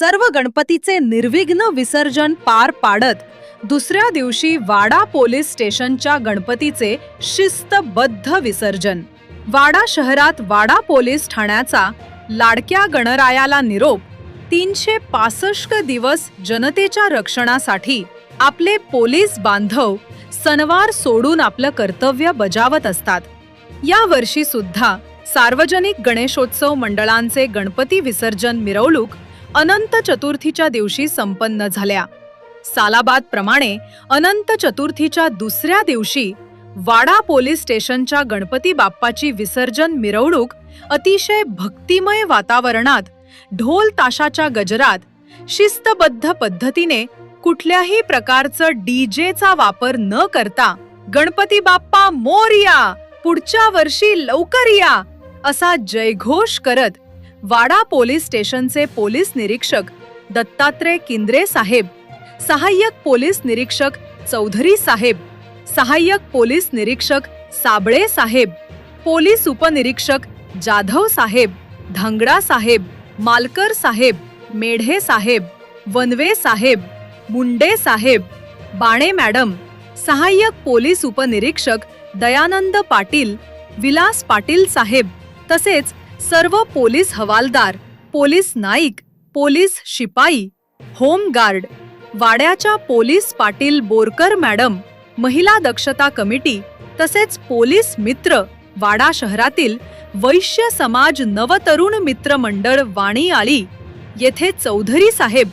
सर्व गणपतीचे निर्विघ्न विसर्जन पार पाडत दुसऱ्या दिवशी वाडा पोलीस स्टेशनच्या गणपतीचे शिस्तबद्ध विसर्जन. वाडा शहरात वाडा पोलीस ठाण्याचा लाडक्या गणरायाला निरोप तीनशे पासष्ट दिवस जनतेच्या रक्षणासाठी आपले पोलीस बांधव सणवार सोडून आपलं कर्तव्य बजावत असतात. या वर्षी सुद्धा सार्वजनिक गणेशोत्सव मंडळांचे गणपती विसर्जन मिरवणूक अनंत चतुर्थीच्या दिवशी संपन्न झाल्या. सालाबाद प्रमाणे अनंत चतुर्थीच्या दुसऱ्या दिवशी वाडा पोलीस स्टेशनच्या गणपती बाप्पाची विसर्जन मिरवणूक अतिशय भक्तिमय वातावरणात ढोल ताशाच्या गजरात शिस्तबद्ध पद्धतीने कुठल्याही प्रकारचं डीजेचा वापर न करता गणपती बाप्पा मोरया पुढच्या वर्षी लवकर या असा जयघोष करत वाडा पोलीस स्टेशनचे पोलीस निरीक्षक दत्तात्रय किंद्रे साहेब सहाय्यक पोलीस निरीक्षक चौधरी साहेब सहाय्यक पोलीस निरीक्षक साबळे साहेब पोलीस उपनिरीक्षक जाधव साहेब धांगडा साहेब मालकर साहेब मेढे साहेब वनवे साहेब मुंडे साहेब बाणे मॅडम सहाय्यक पोलीस उपनिरीक्षक दयानंद पाटील विलास पाटील साहेब तसेच सर्व पोलीस हवालदार पोलीस नाईक पोलीस शिपाई होमगार्ड वाड्याच्या पोलीस पाटील बोरकर मॅडम महिला दक्षता कमिटी तसेच पोलीस मित्र वाडा शहरातील वैश्य समाज नवतरुण मित्र मंडळ वाणीआळी येथे चौधरी साहेब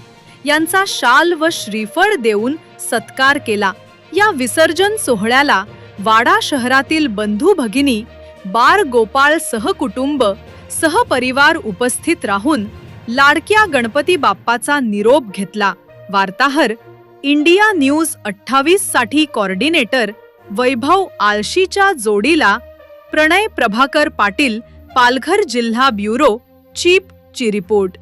यांचा शाल व श्रीफळ देऊन सत्कार केला. या विसर्जन सोहळ्याला वाडा शहरातील बंधू भगिनी बार गोपाळ सहकुटुंब सहपरिवार उपस्थित राहून लाडक्या गणपती बाप्पाचा निरोप घेतला. वार्ताहर इंडिया न्यूज अठ्ठावीससाठी कॉर्डिनेटर वैभव आळशीच्या जोडीला प्रणय प्रभाकर पाटील पालघर जिल्हा ब्युरो चीप ची रिपोर्ट.